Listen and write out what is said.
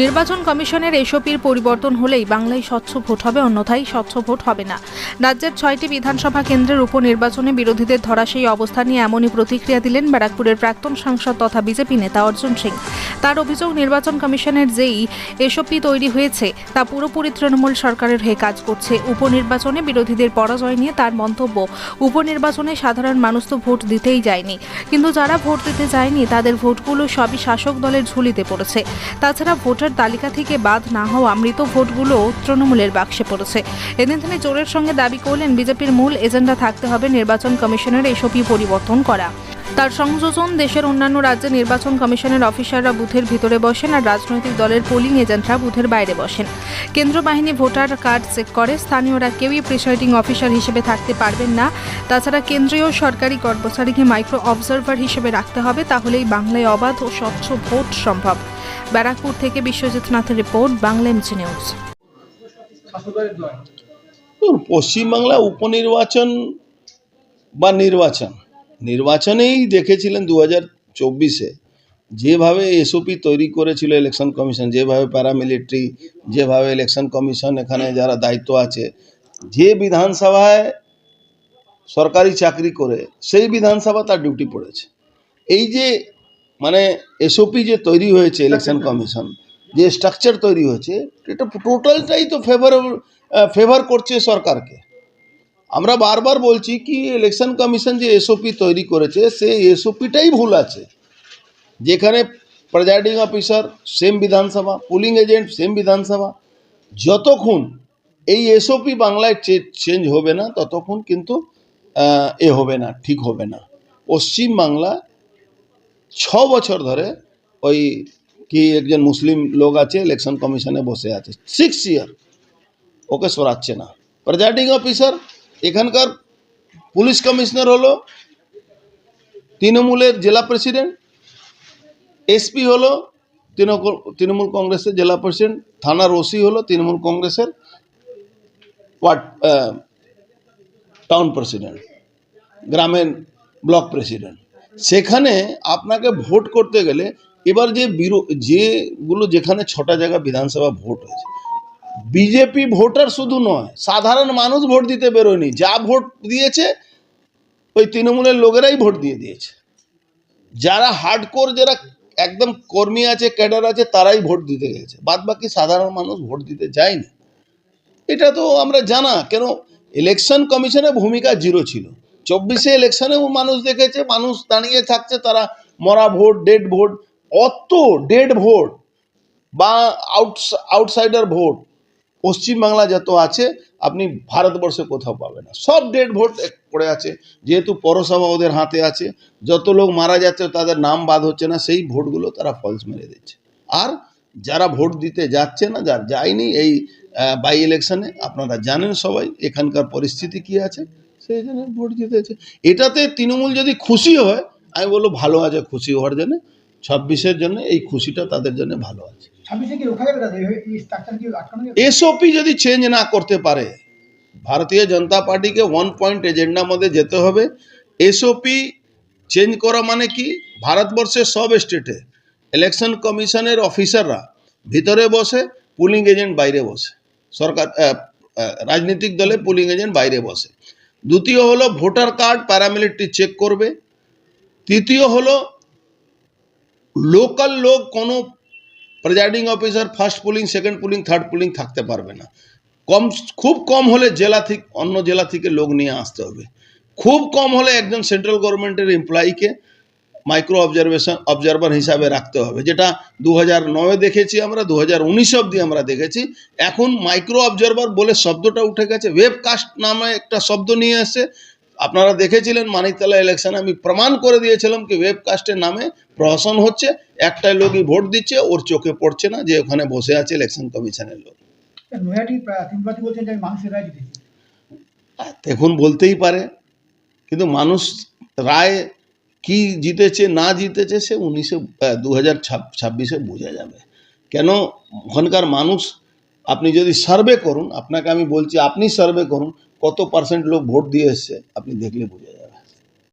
নির্বাচন কমিশনের এসওপির পরিবর্তন হলেই বাংলায় স্বচ্ছ ভোট হবে, অন্যথায় স্বচ্ছ ভোট হবে না। রাজ্যের ছয়টি বিধানসভা কেন্দ্রের উপনির্বাচনে বিরোধীদের ধরা সেই অবস্থা নিয়ে এমনই প্রতিক্রিয়া দিলেন ব্যারাকপুরের প্রাক্তন সাংসদ তথা বিজেপি নেতা অর্জুন সিং। তার অভিযোগ, নির্বাচন কমিশনের যেই এসওপি তৈরি হয়েছে, তা পুরোপুরি তৃণমূল সরকারের হয়ে কাজ করছে। উপনির্বাচনে বিরোধীদের পরাজয় নিয়ে তার মন্তব্য, উপনির্বাচনে সাধারণ মানুষ তো ভোট দিতেই যায়নি। কিন্তু যারা ভোট দিতে যায়নি, তাদের ভোটগুলো সবই শাসক দলের ঝুলিতে পড়েছে। তাছাড়া ভোটার তালিকা থেকে বাদ না হওয়া মৃত ভোটগুলো তৃণমূলের বাক্সে পড়েছে। এদিন তিনি জোরের সঙ্গে দাবি করলেন, বিজেপির মূল এজেন্ডা থাকতে হবে নির্বাচন কমিশনের এসবই পরিবর্তন করা। তার সংযোজন দেশের অন্যান্য রাজ্যে নির্বাচন কমিশনের অফিসাররা বুথের ভিতরে বসেন আর রাজনৈতিক দলের পোলিং এজেন্টরা বুথের বাইরে বসেন। কেন্দ্র বাহিনী ভোটার কার্ড চেক করে, স্থানীয়রা কেউই প্রিসাইডিং অফিসার হিসেবে থাকতে পারবেন না। তাছাড়া কেন্দ্রীয় সরকারি কর্মচারীকে মাইক্রো অবজারভার হিসেবে রাখতে হবে, তাহলেই বাংলায় অবাধ ও স্বচ্ছ ভোট সম্ভব। ব্যারাকপুর থেকে Biswajit নাথের report, Bangla MC news. Paschimbangla উপনির্বাচন বা নির্বাচন, নির্বাচনেই দেখেছিলেন দু হাজার চব্বিশে যেভাবে এসওপি তৈরি করেছিল ইলেকশন কমিশন যেভাবে প্যারামিলিটারি যেভাবে ইলেকশন কমিশন এখানে যারা দায়িত্ব আছে, যে বিধানসভায় সরকারি চাকরি করে, সেই বিধানসভা তার ডিউটি পড়েছে। এই যে মানে এসওপি যে তৈরি হয়েছে ইলেকশন কমিশন যে স্ট্রাকচার তৈরি হয়েছে এটা টোটালটাই তো ফেভারেবল ফেভার করছে সরকারকে। আমরা বারবার বলছি কি ইলেকশন কমিশন যে এসওপি তৈরি করেছে সেই এসওপিটাই ভুল আছে। যেখানে presiding officer same Bidhansabha polling agent same Bidhansabha যতক্ষণ এই এসওপি বাংলায় চেঞ্জ হবে না ততক্ষণ কিন্তু এ হবে না ঠিক হবে না। পশ্চিম বাংলা ছ বছর ধরে ওই কি একজন মুসলিম লোক আছে ইলেকশন কমিশনে বসে আছে। সিক্স ইয়ার ওকে সরাচ্ছে না। প্রেজাইডিং অফিসার এখানকার পুলিশ কমিশনার হলো, তৃণমূলের জেলা প্রেসিডেন্ট এসপি হলো, তৃণমূল কংগ্রেসের জেলা প্রেসিডেন্ট থানার ওসি হলো, তৃণমূল কংগ্রেসের ওয়ার্ড টাউন প্রেসিডেন্ট গ্রামের ব্লক প্রেসিডেন্ট সেখানে আপনাকে ভোট করতে গেলে এবার যে বিরো, যেগুলো যেখানে ছটা জায়গা বিধানসভা ভোট হয়েছে, বিজেপি ভোটার শুধু নয়, সাধারণ মানুষ ভোট দিতে বেরোয়নি। যা ভোট দিয়েছে, ওই তৃণমূলের লোকেরাই ভোট দিয়ে দিয়েছে। যারা হার্ডকোর যারা একদম কর্মী আছে ক্যাডার আছে, তারাই ভোট দিতে গেছে। বাদ বাকি সাধারণ মানুষ ভোট দিতে যায়নি। এটা তো আমরা জানা, কেন? ইলেকশন কমিশনের ভূমিকা জিরো ছিল। চব্বিশে ইলেকশনেও মানুষ দেখেছে, মানুষ দাঁড়িয়ে থাকছে, তারা মরা ভোট ডেড ভোট, অত ডেড ভোট বা আউট আউটসাইডার ভোট। পশ্চিমবাংলা যত আছে, আপনি ভারতবর্ষে কোথাও পাবেন না। সব ডেড ভোট পড়ে আছে। যেহেতু পৌরসভা ওদের হাতে আছে, যত লোক মারা যাচ্ছে, তাদের নাম বাদ হচ্ছে না, সেই ভোটগুলো তারা ফলস মেরে দিচ্ছে। আর যারা ভোট দিতে যাচ্ছে না, যার যায়নি এই বাই ইলেকশনে আপনারা জানেন সবাই, এখানকার পরিস্থিতি কি আছে? সেই জন্য ভোট দিতেছে এটাতে তৃণমূল যদি খুশি হয় আমি বলব ভালো আছে খুশি হওয়ার জন্য ছাব্বিশের জন্য এই খুশিটা তাদের জন্য ভালো আছে। এসওপি যদি চেঞ্জ না করতে পারে ভারতীয় জনতা পার্টিকে ওয়ান পয়েন্ট এজেন্ডার মধ্যে যেতে হবে। এসওপি চেঞ্জ করা মানে কি? ভারতবর্ষের সব স্টেটে ইলেকশন কমিশনের অফিসাররা ভিতরে বসে পুলিং এজেন্ট বাইরে বসে। সরকার রাজনৈতিক দলে পুলিং এজেন্ট বাইরে বসে। দ্বিতীয় হলো ভোটার কার্ড প্যারামিলিটারি চেক করবে। তৃতীয় হলো লোকাল লোক, কোনো presiding officer, first polling, second polling, third polling থাকতে পারবে না। কম, খুব কম হলে জেলা থেকে, অন্য জেলা থেকে লোক নিয়ে আসতে হবে। খুব কম হলে একজন সেন্ট্রাল গভর্নমেন্টের এমপ্লয়িকে মাইক্রো অবজারভেশন অবজারভার হিসাবে রাখতে হবে। যেটা দু হাজার নয়ে দেখেছি আমরা দু হাজার উনিশ অব্দি আমরা দেখেছি। এখন মাইক্রো অবজারভার বলে শব্দটা উঠে গেছে। ওয়েবকাস্ট নামে একটা শব্দ নিয়ে এসছে আপনারা দেখেছিলেন মানিকতলা ইলেকশনে আমি প্রমাণ করে দিয়েছিলাম কি ওয়েবকাস্টের নামে প্রহসন হচ্ছে একটাই লোকই ভোট দিচ্ছে ওর চোখে পড়ছে না যে ওখানে বসে আছে ইলেকশন কমিশনের লোক। এখন বলতেই পারে কিন্তু মানুষ রায় কি জিতেছে, না জিতেছে, সে উনিশে দু হাজার ছাব্বিশে বোঝা যাবে। কেন? ওখানকার মানুষ, আপনি যদি সার্ভে করুন, আপনাকে আমি বলছি, আপনি সার্ভে করুন, কত পার্সেন্ট লোক ভোট দিয়ে এসছে, আপনি দেখলে বোঝা যাবে।